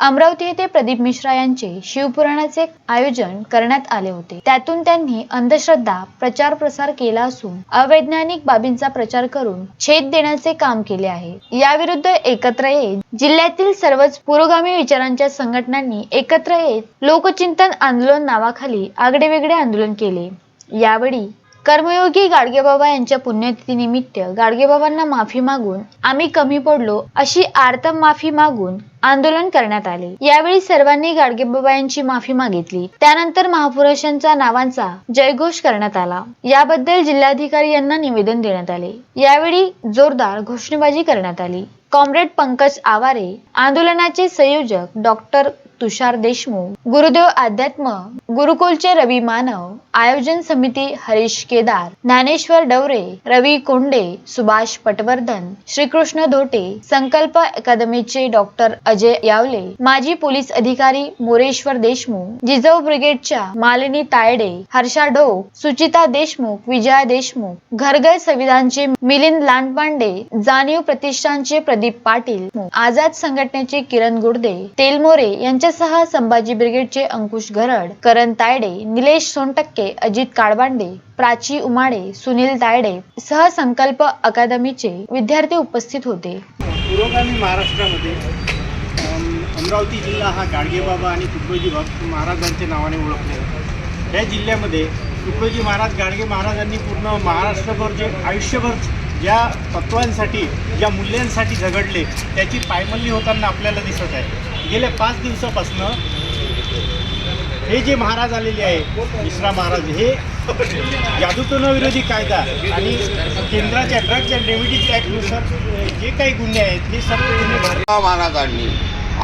अमरावती येथे प्रदीप मिश्रा यांचे शिवपुराणाचे आयोजन करण्यात आले होते. त्यातून त्यांनी अंधश्रद्धा प्रचार प्रसार केला असून अवैज्ञानिक बाबींचा प्रचार करून छेद देण्याचे काम केले आहे. याविरुद्ध एकत्र येत जिल्ह्यातील सर्वच पुरोगामी विचारांच्या संघटनांनी एकत्र येत लोकचिंतन आंदोलन नावाखाली आगडेवेगळे आंदोलन केले. यावेळी कर्मयोगी गाडगेबाबा यांच्या पुण्यतिथीनिमित्त गाडगेबाबांना माफी मागून आम्ही कमी पडलो अशी आर्त माफी मागून आंदोलन करण्यात आले. यावेळी सर्वांनी गाडगेबाबा यांची माफी मागितली. त्यानंतर महापुरुषांच्या नावांचा जयघोष करण्यात आला. याबद्दल जिल्हाधिकारी यांना निवेदन देण्यात आले. यावेळी जोरदार घोषणाबाजी करण्यात आली. कॉम्रेड पंकज आवारे आंदोलनाचे संयोजक डॉक्टर तुषार देशमुख गुरुदेव अध्यात्म गुरुकुलचे रवी मानव आयोजन समिती हरीश केदार ज्ञानेश्वर डवरे रवी कोंडे सुभाष पटवर्धन श्रीकृष्ण धोटे संकल्प अकादमीचे डॉक्टर अजय यावले माजी पोलीस अधिकारी मोरेश्वर देशमुख जिजाऊ ब्रिगेडच्या मालिनी तायडे हर्षा ढोक सुचिता देशमुख विजया देशमुख घरघर संविधानचे मिलिंद लांडपांडे जाणीव प्रतिष्ठानचे प्रदीप पाटील आझाद संघटनेचे किरण गुर्दे तेलमोरे यांच्या यांच्यासह संभाजी ब्रिगेडचे अंकुश घरड करण तायडे निलेश सोनटक्के अजित काळबांडे प्राची उमाडे सुनील तायडे सह संकल्प अकादमीचे विद्यार्थी उपस्थित होते. पुरोगामी महाराष्ट्रामध्ये अमरावती जिल्हा हा गाडगेबाबा आणि तुकडोजी भक्त महाराजांच्या नावाने ओळखले या जिल्ह्यामध्ये तुकडोजी महाराज गाडगे महाराजांनी पूर्ण महाराष्ट्रभर जे आयुष्यभर ज्या तत्वांसाठी ज्या मूल्यांसाठी झगडले त्याची पायमल्ली होताना आपल्याला दिसत आहे. गेल्या पाच दिवसापासनं हे जे महाराज आलेले आहे मिश्रा महाराज हे जादूटोना कायदा आणि केंद्राच्या ड्रग्ज अँड रेमिडीज ॲक्टनुसार जे काही गुन्हे आहेत हे सर्व गुन्हे महाराजांनी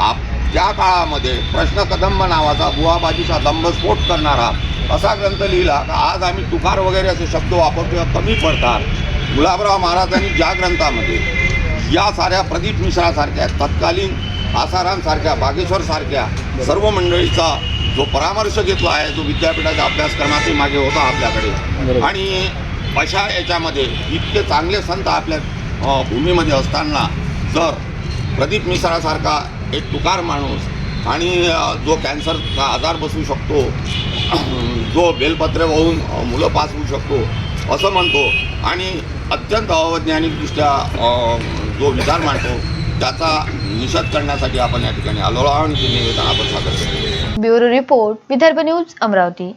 आप ज्या काळामध्ये प्रश्न कदंब नावाचा बुवाबाजीचा दंभस्फोट करणारा असा ग्रंथ लिहिला का आज आम्ही तुकार वगैरे असे शब्द वापरतो कमी पडतात. गुलाबराव महाराजांनी ज्या ग्रंथामध्ये या साऱ्या प्रदीप मिश्रासारख्या तत्कालीन आसारांसारख्या बागेश्वरसारख्या सर्व मंडळीचा जो परामर्श घेतला आहे जो विद्यापीठाच्या अभ्यासक्रमातही मागे होता आपल्याकडे. आणि अशा याच्यामध्ये इतके चांगले संत आपल्या भूमीमध्ये असताना जर प्रदीप मिश्रासारखा एक तुकार माणूस आणि जो कॅन्सरचा आजार बसू शकतो जो बेलपत्रे वाहून मुलं पास होऊ शकतो असं म्हणतो आणि अत्यंत अवैज्ञानिकदृष्ट्या जो विचार मांडतो त्याचा निषेध करण्यासाठी आपण या ठिकाणी आलो आहोत आणि ते निवेदन आपण सादर bureau report Vidarbha news Amravati.